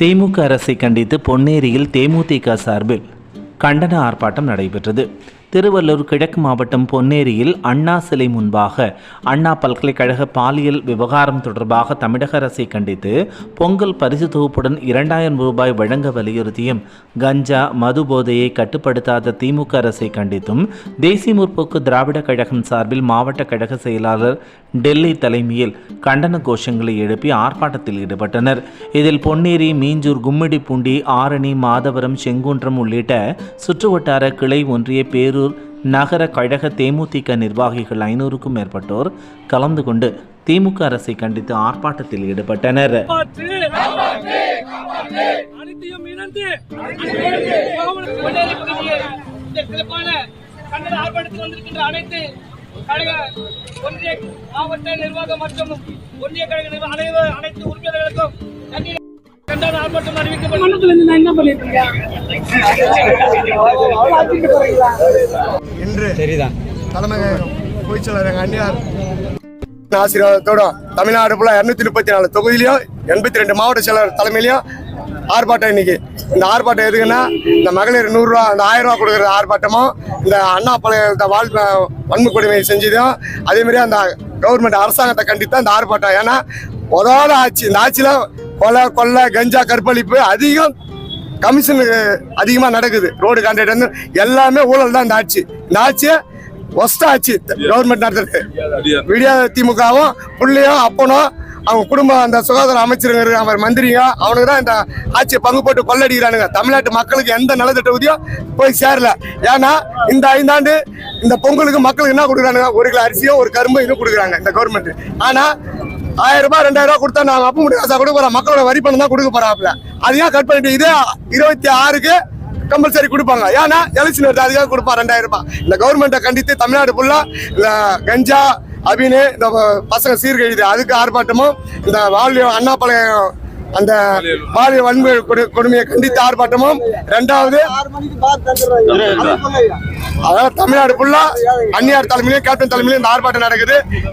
திமுக அரசை கண்டித்து பொன்னேரியில் தேமுதிக சார்பில் கண்டன ஆர்ப்பாட்டம் நடைபெற்றது. திருவள்ளூர் கிழக்கு மாவட்டம் பொன்னேரியில் அண்ணா சிலை முன்பாக அண்ணா பல்கலைக்கழக பாலியல் விவகாரம் தொடர்பாக தமிழக அரசை கண்டித்து பொங்கல் பரிசு தொகுப்புடன் இரண்டாயிரம் ரூபாய் வழங்க வலியுறுத்தியும் கஞ்சா மது போதையை கட்டுப்படுத்தாத திமுக அரசை கண்டித்தும் தேசிய முற்போக்கு திராவிட கழகம் சார்பில் மாவட்ட கழக செயலாளர் டெல்லி தலைமையில் கண்டன கோஷங்களை எழுப்பி ஆர்ப்பாட்டத்தில் ஈடுபட்டனர். இதில் பொன்னேரி மீஞ்சூர் கும்மிடிப்பூண்டி ஆரணி மாதவரம் செங்குன்றம் உள்ளிட்ட சுற்றுவட்டார கிளை ஒன்றிய பேரூர் நகர கழக தேமுதிக நிர்வாகிகள் ஐநூறுக்கும் மேற்பட்டோர் கலந்து கொண்டு திமுக அரசை கண்டித்து ஆர்ப்பாட்டத்தில் ஈடுபட்டனர். அனைத்து கழக ஒன்றிய மாவட்ட நிர்வாகம் மற்றும் ஒன்றிய கழக அனைத்து உறுப்பினர்களுக்கும் ஆர்ப்பாட்டம் அறிவிக்கப்படும் இன்று தலைமை பொய்ச்சலர் எங்கள் அந்நியார் ஆசீர்வாதத்தோட தமிழ்நாடு ஃபுல்லாக இரநூத்தி முப்பத்தி நாலு தொகுதியிலையும் எண்பத்தி ரெண்டு மாவட்ட செயலர் தலைமையிலையும் ஆர்ப்பாட்டம் இன்னைக்கு. இந்த ஆர்ப்பாட்டம் எதுக்குன்னா இந்த மகளிர் நூறுரூவா இந்த ஆயிரம் ரூபா கொடுக்குற ஆர்ப்பாட்டமும் இந்த அண்ணா பழைய இந்த வாழ் வன்மை கொடுமை செஞ்சதும் அதே மாதிரி அந்த கவர்மெண்ட் அரசாங்கத்தை கண்டித்து அந்த ஆர்ப்பாட்டம். ஏன்னா முதல்ல ஆட்சி இந்த ஆட்சியில் கொலை கொள்ளை கஞ்சா கற்பழிப்பு அதிகம் கமிஷன் அதிகமாக நடக்குது. ரோடு கான்ட்ராக்ட் வந்து எல்லாமே ஊழல் தான் இந்த ஆட்சி. இந்த ஆட்சியை ஒஸ்ட் ஆட்சி. கவர்மெண்ட் நடத்துறது. விடியா திமுகவும் பிள்ளையும் அப்பனும் அவங்க குடும்பம் அந்த சுகாதார அமைச்சருங்க அவர் மந்திரிங்க அவனுக்கு தான் இந்த ஆட்சியை பங்கு போட்டு கொள்ளடிக்கிறானுங்க. தமிழ்நாட்டு மக்களுக்கு எந்த நலத்திட்ட உதவியும் போய் சேரல. ஏன்னா இந்த ஐந்தாண்டு இந்த பொங்கலுக்கு மக்களுக்கு என்ன கொடுக்குறானுங்க? ஒரு கிலோ அரிசியும் ஒரு கரும்பு இன்னும் கொடுக்குறாங்க இந்த கவர்மெண்ட் ஆனால் ஆயிரம் ரூபாய் ரெண்டாயிரம் ரூபாய் கொடுத்தா நாங்க அப்ப முடியும் காசா கொடுக்க போறோம். மக்களோட வரி பணம் தான் கொடுக்க போறாப்ல அதையும் ஏன் கட் பண்ணிட்டு இதே இருபத்தி ஆறுக்கு கம்பல்சரி கொடுப்பாங்க? ஏன்னா எலெக்ஷன் வருது அதுக்காக கொடுப்பா ரெண்டாயிரம் ரூபாய். இந்த கவர்மெண்ட்டை கண்டித்து தமிழ்நாடு ஃபுல்லா இந்த கஞ்சா அபினு இந்த பசங்க சீர்கழிது அதுக்கு ஆர்ப்பாட்டமும் இந்த வாழ்வு அண்ணா பழைய அந்த பாலியல் வன்முறை கொடு- கொடுமையை கண்டித்து ஆர்ப்பாட்டமும் ரெண்டாவது அதாவது தமிழ்நாடு ஃபுல்லா அந்நியார் தலைமையிலும் கேப்டன் தலைமையிலும் இந்த ஆர்ப்பாட்டம் நடக்குது.